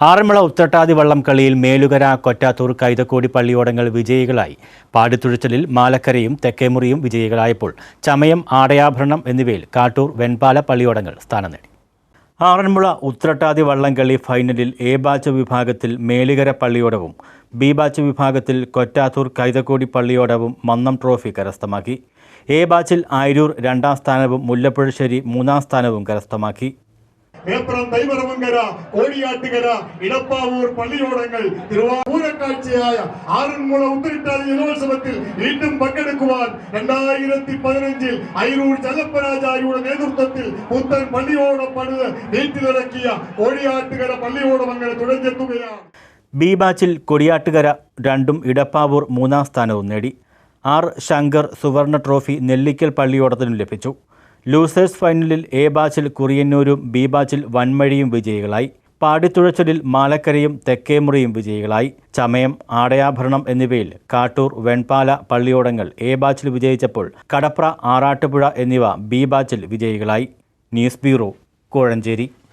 ആറന്മുള ഉത്രട്ടാതി വള്ളം കളിയിൽ മേലുകര കൊറ്റാത്തൂർ കൈതക്കോടി പള്ളിയോടങ്ങൾ വിജയികളായി. പാടിത്തുഴച്ചലിൽ മാലക്കരയും തെക്കേമുറിയും വിജയികളായപ്പോൾ ചമയം ആടയാഭരണം എന്നിവയിൽ കാട്ടൂർ വെൺപാല പള്ളിയോടങ്ങൾ സ്ഥാനം നേടി. ആറന്മുള ഉത്രട്ടാതി വള്ളംകളി ഫൈനലിൽ എ ബാച്ച് വിഭാഗത്തിൽ മേലുകര പള്ളിയോടവും ബി ബാച്ച് വിഭാഗത്തിൽ കൊറ്റാത്തൂർ കൈതക്കോടി പള്ളിയോടവും മന്നം ട്രോഫി കരസ്ഥമാക്കി. എ ബാച്ചിൽ ആയിരൂർ രണ്ടാം സ്ഥാനവും മുല്ലപ്പുഴശ്ശേരി മൂന്നാം സ്ഥാനവും കരസ്ഥമാക്കി. മേപ്പുറം ദൈവരമങ്കര കോടിയാട്ടുകര ഇടപ്പാവൂർ പള്ളിയോടങ്ങൾ തിരുവാഴ്ചയായ ആറന്മുള ഉത്തരിട്ടാതി ജലോത്സവത്തിൽ വീണ്ടും പങ്കെടുക്കുവാൻ രണ്ടായിരത്തി പതിനഞ്ചിൽ അയിരൂർ ചലപ്പരാജാരിയുടെ നേതൃത്വത്തിൽ പുത്തൻ പള്ളിയോടം പണിത് വീട്ടിലിറക്കിയ കോടിയാട്ടുകര പള്ളിയോടമങ്ങൾ തുടങ്ങിയെത്തുകയാണ് ബി ബാച്ചിൽ കൊടിയാട്ടുകര രണ്ടും ഇടപ്പാവൂർ മൂന്നാം സ്ഥാനവും നേടി. ആർ ശങ്കർ സുവർണ ട്രോഫി നെല്ലിക്കൽ പള്ളിയോടത്തിനും ലഭിച്ചു. ലൂസേഴ്സ് ഫൈനലിൽ എ ബാച്ചിൽ കുറിയന്നൂരും ബി ബാച്ചിൽ വൻമഴിയും വിജയികളായി. പാടിത്തുഴച്ചലിൽ മാലക്കരയും തെക്കേമുറിയും വിജയികളായി. ചമയം ആടയാഭരണം എന്നിവയിൽ കാട്ടൂർ വെൺപാല പള്ളിയോടങ്ങൾ എ ബാച്ചിൽ വിജയിച്ചപ്പോൾ കടപ്ര ആറാട്ടുപുഴ എന്നിവ ബി ബാച്ചിൽ വിജയികളായി. News bureau Kozhencherry.